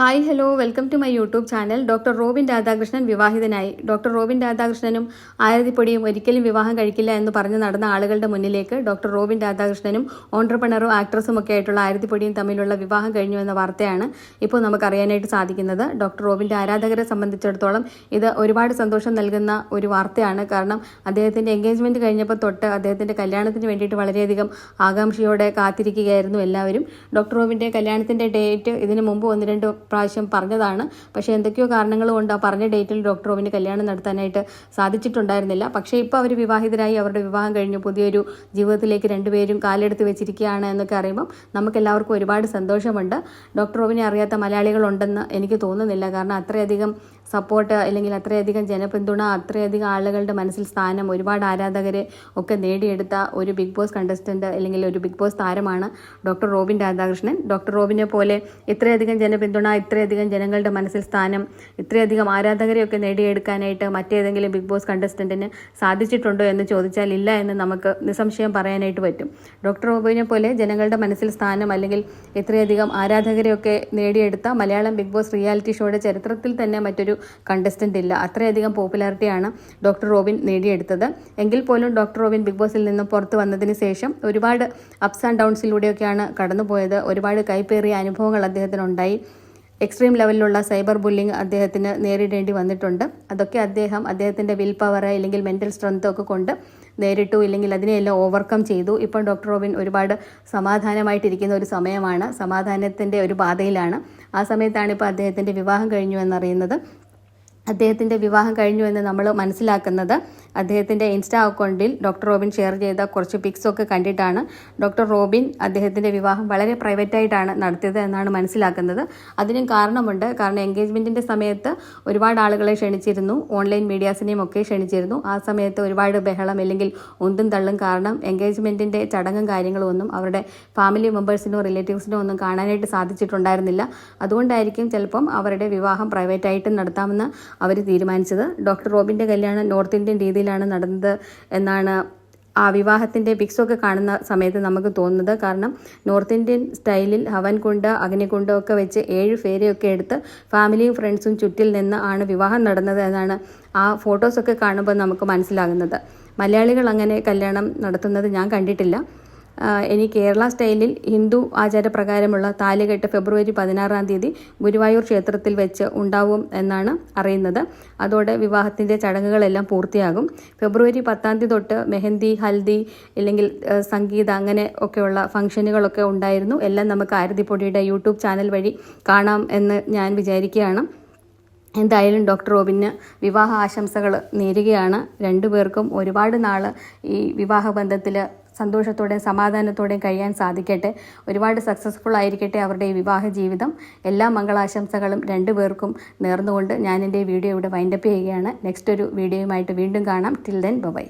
Hi hello welcome to my YouTube channel doctor Robin Radhakrishnan വിവാഹിതനായി. Doctor Robin രാധാകൃഷ്ണനും ആരതിപ്പൊടിയും ഒരിക്കലും വിവാഹം കഴിക്കില്ല എന്ന് പറഞ്ഞ് നടന്ന ആളുകളുടെ മുന്നിലേക്ക് ഡോക്ടർ റോബിൻ രാധാകൃഷ്ണനും ഓണ്ടർപ്രണറും ആക്ട്രസും ഒക്കെ ആയിട്ടുള്ള ആരതിപ്പൊടിയും തമ്മിലുള്ള വിവാഹം കഴിഞ്ഞു എന്ന വാർത്തയാണ് ഇപ്പോൾ നമുക്കറിയാനായിട്ട് സാധിക്കുന്നത്. ഡോക്ടർ റോബിന്റെ ആരാധകരെ സംബന്ധിച്ചിടത്തോളം ഇത് ഒരുപാട് സന്തോഷം നൽകുന്ന ഒരു വാർത്തയാണ്. കാരണം അദ്ദേഹത്തിന്റെ എൻഗേജ്മെന്റ് കഴിഞ്ഞപ്പോൾ തൊട്ട് അദ്ദേഹത്തിന്റെ കല്യാണത്തിന് വേണ്ടിയിട്ട് വളരെയധികം ആകാംക്ഷയോടെ കാത്തിരിക്കുകയായിരുന്നു എല്ലാവരും. ഡോക്ടർ റോബിന്റെ കല്യാണത്തിന്റെ ഡേറ്റ് ഇതിന് മുമ്പ് ഒന്ന് രണ്ട് പ്രാവശ്യം പറഞ്ഞതാണ്. പക്ഷേ എന്തൊക്കെയോ കാരണങ്ങൾ കൊണ്ട് ആ പറഞ്ഞ ഡേറ്റിൽ ഡോക്ടർ റോബിന് കല്യാണം നടത്താനായിട്ട് സാധിച്ചിട്ടുണ്ടായിരുന്നില്ല. പക്ഷേ ഇപ്പോൾ അവർ വിവാഹിതരായി അവരുടെ വിവാഹം കഴിഞ്ഞു പുതിയൊരു ജീവിതത്തിലേക്ക് രണ്ടുപേരും കാലെടുത്ത് വെച്ചിരിക്കുകയാണ് എന്നൊക്കെ അറിയുമ്പം നമുക്കെല്ലാവർക്കും ഒരുപാട് സന്തോഷമുണ്ട്. ഡോക്ടർ റോവിനെ അറിയാത്ത മലയാളികളുണ്ടെന്ന് എനിക്ക് തോന്നുന്നില്ല. കാരണം അത്രയധികം സപ്പോർട്ട് അല്ലെങ്കിൽ അത്രയധികം ജനപിന്തുണ അത്രയധികം ആളുകളുടെ മനസ്സിൽ സ്ഥാനം ഒരുപാട് ആരാധകരെ ഒക്കെ നേടിയെടുത്ത ഒരു ബിഗ് ബോസ് കണ്ടസ്റ്റന്റ് അല്ലെങ്കിൽ ഒരു ബിഗ് ബോസ് താരമാണ് ഡോക്ടർ റോബിൻ രാധാകൃഷ്ണൻ. ഡോക്ടർ റോബിനെ പോലെ ഇത്രയധികം ജനപിന്തുണ ഇത്രയധികം ജനങ്ങളുടെ മനസ്സിൽ സ്ഥാനം ഇത്രയധികം ആരാധകരെയൊക്കെ നേടിയെടുക്കാനായിട്ട് മറ്റേതെങ്കിലും ബിഗ് ബോസ് കണ്ടസ്റ്റന്റിന് സാധിച്ചിട്ടുണ്ടോ എന്ന് ചോദിച്ചാൽ ഇല്ല എന്ന് നമുക്ക് നിസ്സംശയം പറയാനായിട്ട് പറ്റും. ഡോക്ടർ റോബിനെ പോലെ ജനങ്ങളുടെ മനസ്സിൽ സ്ഥാനം അല്ലെങ്കിൽ ഇത്രയധികം ആരാധകരെയൊക്കെ നേടിയെടുത്ത മലയാളം ബിഗ് ബോസ് റിയാലിറ്റി ഷോയുടെ ചരിത്രത്തിൽ തന്നെ മറ്റൊരു കണ്ടസ്റ്റന്റ് ഇല്ല. അത്രയധികം പോപ്പുലാരിറ്റിയാണ് ഡോക്ടർ റോബിൻ നേടിയെടുത്തത്. എങ്കിൽ പോലും ഡോക്ടർ റോബിൻ ബിഗ് ബോസിൽ നിന്ന് പുറത്ത് വന്നതിന് ശേഷം ഒരുപാട് അപ്സ് ആൻഡ് ഡൗൺസിലൂടെയൊക്കെയാണ് കടന്നുപോയത്. ഒരുപാട് കൈപ്പേറിയ അനുഭവങ്ങൾ അദ്ദേഹത്തിനുണ്ടായി. എക്സ്ട്രീം ലെവലിലുള്ള സൈബർ ബുള്ളിങ് അദ്ദേഹത്തിന് നേരിടേണ്ടി വന്നിട്ടുണ്ട്. അതൊക്കെ അദ്ദേഹം അദ്ദേഹത്തിന്റെ വിൽ പവർ ഇല്ലെങ്കിൽ മെന്റൽ സ്ട്രെങ്ത് ഒക്കെ കൊണ്ട് നേരിട്ടു ഇല്ലെങ്കിൽ അതിനെയെല്ലാം ഓവർകം ചെയ്തു. ഇപ്പം ഡോക്ടർ റോബിൻ ഒരുപാട് സമാധാനമായിട്ടിരിക്കുന്ന ഒരു സമയമാണ്. സമാധാനത്തിന്റെ ഒരു പാതയിലാണ്. ആ സമയത്താണ് ഇപ്പോൾ അദ്ദേഹത്തിന്റെ വിവാഹം കഴിഞ്ഞു എന്നറിയുന്നത്. അദ്ദേഹത്തിന്റെ വിവാഹം കഴിഞ്ഞു എന്ന് നമ്മൾ മനസ്സിലാക്കുന്നത്. അദ്ദേഹത്തിന്റെ ഇൻസ്റ്റാ അക്കൗണ്ടിൽ ഡോക്ടർ റോബിൻ ഷെയർ ചെയ്ത കുറച്ച് പിക്സൊക്കെ കണ്ടിട്ടാണ് ഡോക്ടർ റോബിൻ അദ്ദേഹത്തിന്റെ വിവാഹം വളരെ പ്രൈവറ്റായിട്ടാണ് നടത്തിയത് എന്നാണ് മനസ്സിലാക്കുന്നത്. അതിനും കാരണമുണ്ട്. കാരണം എൻഗേജ്മെന്റിന്റെ സമയത്ത് ഒരുപാട് ആളുകളെ ക്ഷണിച്ചിരുന്നു. ഓൺലൈൻ മീഡിയാസിനെയും ഒക്കെ ക്ഷണിച്ചിരുന്നു. ആ സമയത്ത് ഒരുപാട് ബഹളം അല്ലെങ്കിൽ ഉന്തും തള്ളും കാരണം എൻഗേജ്മെന്റിന്റെ ചടങ്ങും കാര്യങ്ങളും ഒന്നും അവരുടെ ഫാമിലി മെമ്പേഴ്സിനോ റിലേറ്റീവ്സിനോ ഒന്നും കാണാനായിട്ട് സാധിച്ചിട്ടുണ്ടായിരുന്നില്ല. അതുകൊണ്ടായിരിക്കും ചിലപ്പം അവരുടെ വിവാഹം പ്രൈവറ്റായിട്ടും നടത്താമെന്ന് അവർ തീരുമാനിച്ചത്. ഡോക്ടർ റോബിന്റെ കല്യാണം നോർത്ത് ഇന്ത്യൻ രീതിയിലാണ് നടന്നത് എന്നാണ് ആ വിവാഹത്തിന്റെ പിക്സൊക്കെ കാണുന്ന സമയത്ത് നമുക്ക് തോന്നുന്നത്. കാരണം നോർത്ത് ഇന്ത്യൻ സ്റ്റൈലിൽ ഹവൻ കുണ്ട് അഗ്നികുണ്ടം ഒക്കെ വെച്ച് ഏഴ് പേരെയൊക്കെ എടുത്ത് ഫാമിലിയും ഫ്രണ്ട്സും ചുറ്റിൽ നിന്ന് ആണ് വിവാഹം നടന്നത് എന്നാണ് ആ ഫോട്ടോസൊക്കെ കാണുമ്പോൾ നമുക്ക് മനസ്സിലാകുന്നത്. മലയാളികൾ അങ്ങനെ കല്യാണം നടത്തുന്നത് ഞാൻ കണ്ടിട്ടില്ല. ഇനി കേരള സ്റ്റൈലിൽ ഹിന്ദു ആചാരപ്രകാരമുള്ള താലികെട്ട് ഫെബ്രുവരി പതിനാറാം തീയതി ഗുരുവായൂർ ക്ഷേത്രത്തിൽ വെച്ച് ഉണ്ടാവും എന്നാണ് അറിയുന്നത്. അതോടെ വിവാഹത്തിന്റെ ചടങ്ങുകളെല്ലാം പൂർത്തിയാകും. ഫെബ്രുവരി പത്താം തീയതി തൊട്ട് മെഹന്തി ഹൽദി ഇല്ലെങ്കിൽ സംഗീത അങ്ങനെ ഒക്കെയുള്ള ഫംഗ്ഷനുകളൊക്കെ ഉണ്ടായിരുന്നു. എല്ലാം നമുക്ക് ആരതിപ്പൊടിയുടെ യൂട്യൂബ് ചാനൽ വഴി കാണാം എന്ന് ഞാൻ വിചാരിക്കുകയാണ്. എന്തായാലും ഡോക്ടർ റോബിന് വിവാഹ ആശംസകൾ നേരുകയാണ്. രണ്ടുപേർക്കും ഒരുപാട് നാൾ ഈ വിവാഹ ബന്ധത്തിൽ സന്തോഷത്തോടെയും സമാധാനത്തോടെയും കഴിയാൻ സാധിക്കട്ടെ. ഒരുപാട് സക്സസ്ഫുൾ ആയിരിക്കട്ടെ അവരുടെ വിവാഹ ജീവിതം. എല്ലാ മംഗളാശംസകളും രണ്ടു പേർക്കും നേർന്നുകൊണ്ട് ഞാൻ എന്റെ വീഡിയോ ഇവിടെ വൈൻഡപ്പ് ചെയ്യുകയാണ്. നെക്സ്റ്റ് ഒരു വീഡിയോയുമായിട്ട് വീണ്ടും കാണാം. Till then bye